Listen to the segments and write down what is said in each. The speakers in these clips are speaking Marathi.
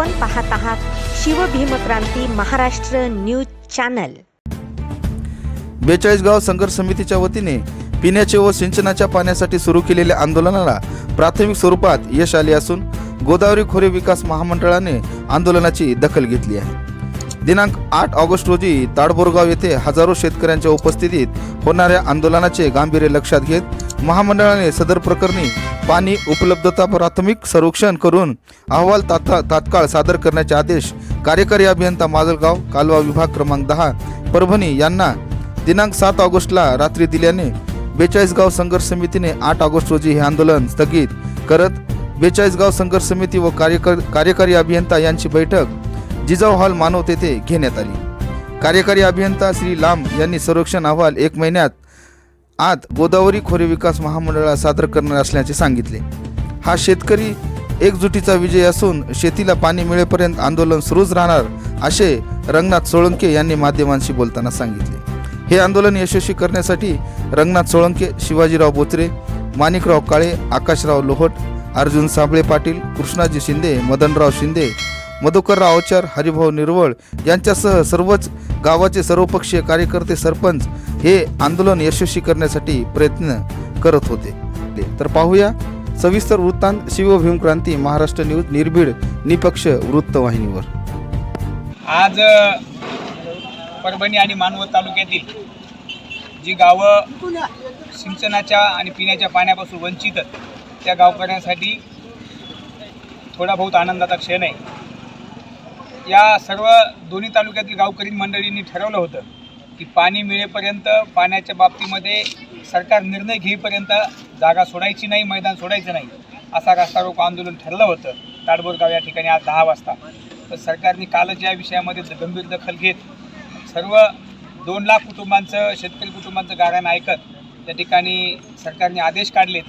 आपण पाहत आहात शिवभीमक्रांती महाराष्ट्र न्यूज चॅनल. बेचाळीस गाव संघर्ष समितीच्या वतीने पिण्याचे व सिंचनाच्या पाण्यासाठी सुरू केलेल्या आंदोलनाला प्राथमिक स्वरूपात यश आले असून गोदावरी खोरे विकास महामंडळाने आंदोलनाची दखल घेतली आहे. दिनांक आठ ऑगस्ट रोजी ताडबोरगाव येथे हजारो शेतकऱ्यांच्या उपस्थितीत होणाऱ्या आंदोलनाचे गांभीर्य लक्षात घेत महामंडळाने सदर प्रकरणी पाणी उपलब्धता प्राथमिक सर्वेक्षण करून अहवाल तात्का तात्काळ सादर करण्याचे आदेश कार्यकारी अभियंता माजलगाव कालवा विभाग क्रमांक दहा परभणी यांना दिनांक सात ऑगस्टला रात्री दिल्याने बेचाळीस गाव संघर्ष समितीने आठ ऑगस्ट रोजी हे आंदोलन स्थगित करत बेचाळीस गाव संघर्ष समिती व कार्यकर कार्यकारी अभियंता यांची बैठक जिजाऊ हॉल मानव तेथे घेण्यात आली. कार्यकारी अभियंता श्री लांब यांनी सर्वेक्षण अहवाल एक महिन्यात आत गोदावरी खोरे विकास महामंडळाला सादर करणार असल्याचे सांगितले. हा शेतकरी एकजुटीचा विजय असून शेतीला पाणी मिळेपर्यंत आंदोलन सुरूच राहणार असे रंगनाथ सोळंके यांनी माध्यमांशी बोलताना सांगितले. हे आंदोलन यशस्वी करण्यासाठी रंगनाथ सोळंके शिवाजीराव बोचरे माणिकराव काळे आकाशराव लोहट अर्जुन साबळे पाटील कृष्णाजी शिंदे मदनराव शिंदे मधुकरराव अवचार हरिभाऊ निर्वळ यांच्यासह सर्वच गावाचे सर्वपक्षीय कार्यकर्ते सरपंच हे आंदोलन यशस्वी करण्यासाठी प्रयत्न करत होते. तर पाहूया सविस्तर वृत्तांत शिवभीमक्रांती महाराष्ट्र न्यूज निर्भीड निपक्ष वृत्तवाहिनीवर. आज परभणी आणि मानवत तालुक्यातील जी गावं सिंचनाच्या आणि पिण्याच्या पाण्यापासून वंचित त्या गावकऱ्यांसाठी थोडा बहुत आनंदाचा क्षण आहे. या सर्व दोन्ही तालुक्यातील गावकरी मंडळींनी ठरवलं होतं की पाणी मिळेपर्यंत पाण्याच्या बाबतीमध्ये सरकार निर्णय घेईपर्यंत जागा सोडायची नाही मैदान सोडायचं नाही असा रास्ता रोको आंदोलन ठरलं होतं. ताडबोरगाव या ठिकाणी आज दहा वाजता. तर सरकारने कालच या विषयामध्ये गंभीर दखल घेत सर्व दोन लाख कुटुंबांचं शेतकरी कुटुंबांचं गाऱ्हाण ऐकत त्या ठिकाणी सरकारने आदेश काढलेत.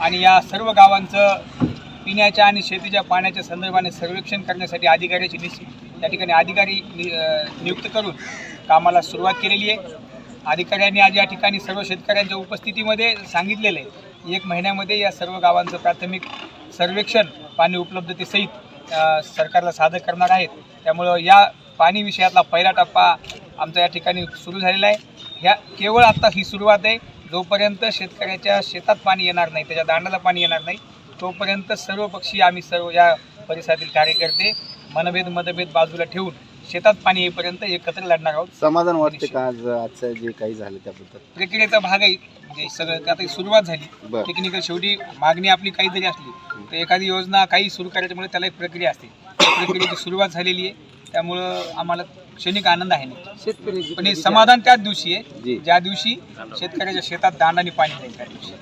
आणि या सर्व गावांचं पिण्याच्या आणि शेतीच्या पाण्याच्या संदर्भाने सर्वेक्षण करण्यासाठी अधिकाऱ्याची निश्चित त्या ठिकाणी अधिकारी नि- नियुक्त करून कामाला सुरुवात केलेली आहे. अधिकाऱ्यांनी आज या ठिकाणी सर्व शेतकऱ्यांच्या उपस्थितीमध्ये सांगितलेलं आहे. एक महिन्यामध्ये या सर्व गावांचं प्राथमिक सर्वेक्षण पाणी उपलब्धतेसहित सरकारला सादर करणार आहेत. त्यामुळं या पाणी विषयातला पहिला टप्पा आमचा या ठिकाणी सुरू झालेला आहे. ह्या केवळ आत्ता ही सुरुवात आहे. जोपर्यंत शेतकऱ्याच्या शेतात पाणी येणार नाही त्याच्या दांडाला पाणी येणार नाही तोपर्यंत सर्व पक्षी आम्ही सर्व या परिसरातील कार्यकर्ते मनभेद मतभेद बाजूला ठेवून शेतात पाणी येईपर्यंत एकत्र लढणार आहोत. समाधान वाटते का आज आजचं जे काही झालं त्याबद्दल? प्रक्रियेचा भाग आहे म्हणजे सगळं आता सुरुवात झाली. टेक्निकल शेवटी मागणी आपली काही जरी असली तर एखादी योजना काही सुरू करायच्यामुळे त्याला एक प्रक्रिया असते. प्रक्रियेची सुरुवात झालेली आहे. त्यामुळं आम्हाला क्षणिक आनंद आहे. नाही पण हे समाधान त्याच दिवशी आहे. जी. ज्या दिवशी शेतकऱ्याच्या शेतात दांडाने पाणी नाही त्या दिवशी.